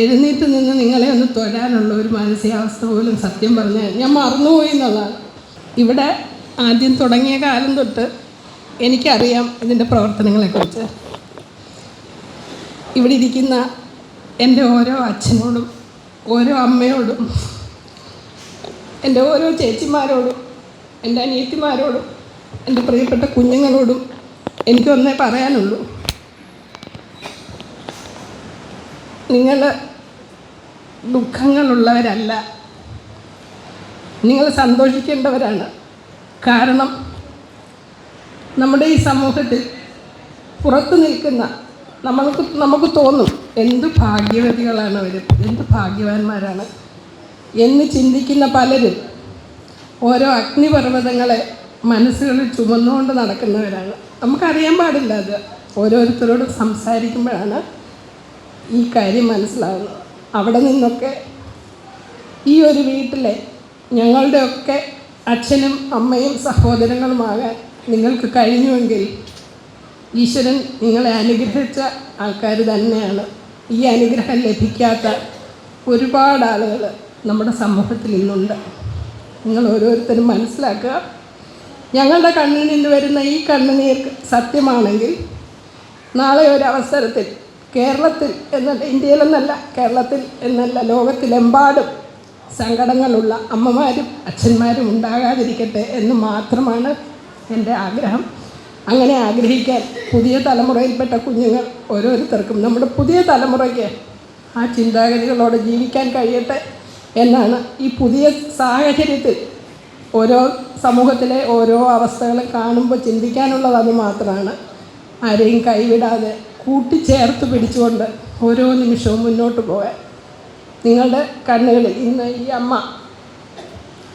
എഴുന്നേറ്റ് നിന്ന് നിങ്ങളെ ഒന്ന് തൊഴാനുള്ള ഒരു മാനസികാവസ്ഥ പോലും സത്യം പറഞ്ഞാൽ ഞാൻ മറന്നുപോയി എന്നുള്ളതാണ് ഇവിടെ ആദ്യം തുടങ്ങിയ കാലം തൊട്ട് എനിക്കറിയാം ഇതിന്റെ പ്രവർത്തനങ്ങളെക്കുറിച്ച്. ഇവിടെ ഇരിക്കുന്ന എന്റെ ഓരോ അച്ഛനോടും ഓരോ അമ്മയോടും എന്റെ ഓരോ ചേച്ചിമാരോടും എന്റെ അനിയത്തിമാരോടും എന്റെ പ്രിയപ്പെട്ട കുഞ്ഞുങ്ങളോടും എനിക്കൊന്നേ പറയാനുള്ളൂ. നിങ്ങൾ ദുഃഖങ്ങളുള്ളവരല്ല. നിങ്ങൾ സന്തോഷിക്കേണ്ടവരാണ്. കാരണം നമ്മുടെ ഈ സമൂഹത്തിൽ പുറത്തു നിൽക്കുന്ന നമ്മൾക്ക് നമുക്ക് തോന്നും എന്ത് ഭാഗ്യവതികളാണ് അവർ എന്ത് ഭാഗ്യവാന്മാരാണ്. എന്ന് ചിന്തിക്കുന്ന പലരും ഓരോ അഗ്നിപർവതങ്ങളെ മനസ്സുകളിൽ ചുമന്നുകൊണ്ട് നടക്കുന്നവരാണ്. നമുക്കറിയാൻ പാടില്ല അത്. ഓരോരുത്തരോട് സംസാരിക്കുമ്പോഴാണ് ഈ കാര്യം മനസ്സിലാവുന്നു അവിടെ നിന്നൊക്കെ ഈ ഒരു വീട്ടിലെ ഞങ്ങളുടെയൊക്കെ അച്ഛനും അമ്മയും സഹോദരങ്ങളുമാകാൻ നിങ്ങൾക്ക് കഴിഞ്ഞുവെങ്കിൽ ഈശ്വരൻ നിങ്ങളെ അനുഗ്രഹിച്ച ആൾക്കാർ തന്നെയാണ്. ഈ അനുഗ്രഹം ലഭിക്കാത്ത ഒരുപാട് ആളുകൾ നമ്മുടെ സമൂഹത്തിൽ ഇന്നുണ്ട്. നിങ്ങൾ ഓരോരുത്തരും മനസ്സിലാക്കുക. ഞങ്ങളുടെ കണ്ണിൽ നിന്ന് വരുന്ന ഈ കണ്ണുനീർ സത്യമാണെങ്കിൽ നാളെ ഒരു അവസരത്തിൽ കേരളത്തിൽ എന്നല്ല ഇന്ത്യയിലെന്നല്ല കേരളത്തിൽ എന്നല്ല ലോകത്തിലെമ്പാടും സങ്കടങ്ങളുള്ള അമ്മമാരും അച്ഛന്മാരും ഉണ്ടാകാതിരിക്കട്ടെ എന്ന് മാത്രമാണ് എന്റെ ആഗ്രഹം. അങ്ങനെ ആഗ്രഹിക്കാൻ പുതിയ തലമുറയിൽപ്പെട്ട കുഞ്ഞുങ്ങൾ ഓരോരുത്തർക്കും നമ്മുടെ പുതിയ തലമുറയ്ക്ക് ആ ചിന്താഗതികളോടെ ജീവിക്കാൻ കഴിയട്ടെ എന്നാണ് ഈ പുതിയ സാഹചര്യത്തിൽ ഓരോ സമൂഹത്തിലെ ഓരോ അവസ്ഥകളും കാണുമ്പോൾ ചിന്തിക്കാനുള്ളത് മാത്രമാണ്. ആരെയും കൈവിടാതെ കൂട്ടിച്ചേർത്ത് പിടിച്ചുകൊണ്ട് ഓരോ നിമിഷവും മുന്നോട്ട് പോകാൻ. നിങ്ങളുടെ കണ്ണുകളിൽ ഇന്ന് ഈ അമ്മ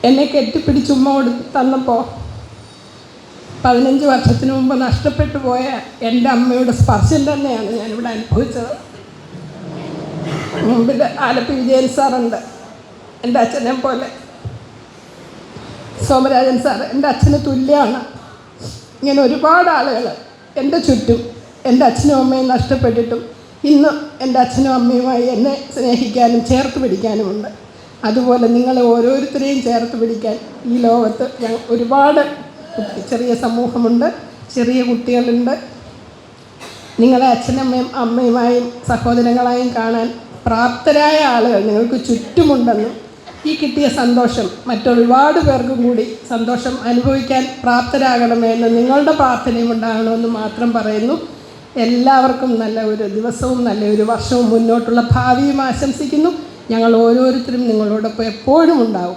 എന്നെ കെട്ടിപ്പിടിച്ച് ഉമ്മ കൊടുത്ത് തന്നപ്പോൾ പതിനഞ്ച് വർഷത്തിന് മുമ്പ് നഷ്ടപ്പെട്ടു പോയ എന്റെ അമ്മയുടെ സ്പർശം തന്നെയാണ് ഞാനിവിടെ അനുഭവിച്ചത്. മുമ്പിൽ ആലപ്പി വിജയൻ സാറുണ്ട് എന്റെ അച്ഛനെ പോലെ. സോമരാജൻ സാർ എന്റെ അച്ഛന് തുല്യമാണ് ഇങ്ങനെ ഒരുപാട് ആളുകൾ എന്റെ ചുറ്റും എന്റെ അച്ഛനും അമ്മയും നഷ്ടപ്പെട്ടിട്ടും ഇന്ന് എന്റെ അച്ഛനും അമ്മയുമായി എന്നെ സ്നേഹിക്കാനും ചേർത്ത് പിടിക്കാനുമുണ്ട്. അതുപോലെ നിങ്ങളെ ഓരോരുത്തരെയും ചേർത്ത് പിടിക്കാൻ ഈ ലോകത്ത് ഒരുപാട് ചെറിയ സമൂഹമുണ്ട് ചെറിയ കുട്ടികളുണ്ട്. നിങ്ങളെ അച്ഛനമ്മയും അമ്മയുമായും സഹോദരങ്ങളായും കാണാൻ പ്രാപ്തരായ ആളുകൾ നിങ്ങൾക്ക് ചുറ്റുമുണ്ടെന്നും ഈ കിട്ടിയ സന്തോഷം മറ്റൊരുപാട് പേർക്കും കൂടി സന്തോഷം അനുഭവിക്കാൻ പ്രാപ്തരാകണമെന്ന് നിങ്ങളുടെ പ്രാർത്ഥനയും ഉണ്ടാകണമെന്ന് മാത്രം പറയുന്നു. എല്ലാവർക്കും നല്ല ഒരു ദിവസവും നല്ല ഒരു വർഷവും മുന്നോട്ടുള്ള ഭാവിയും ആശംസിക്കുന്നു. ഞങ്ങൾ ഓരോരുത്തരും നിങ്ങളോടൊപ്പം എപ്പോഴും ഉണ്ടാവും.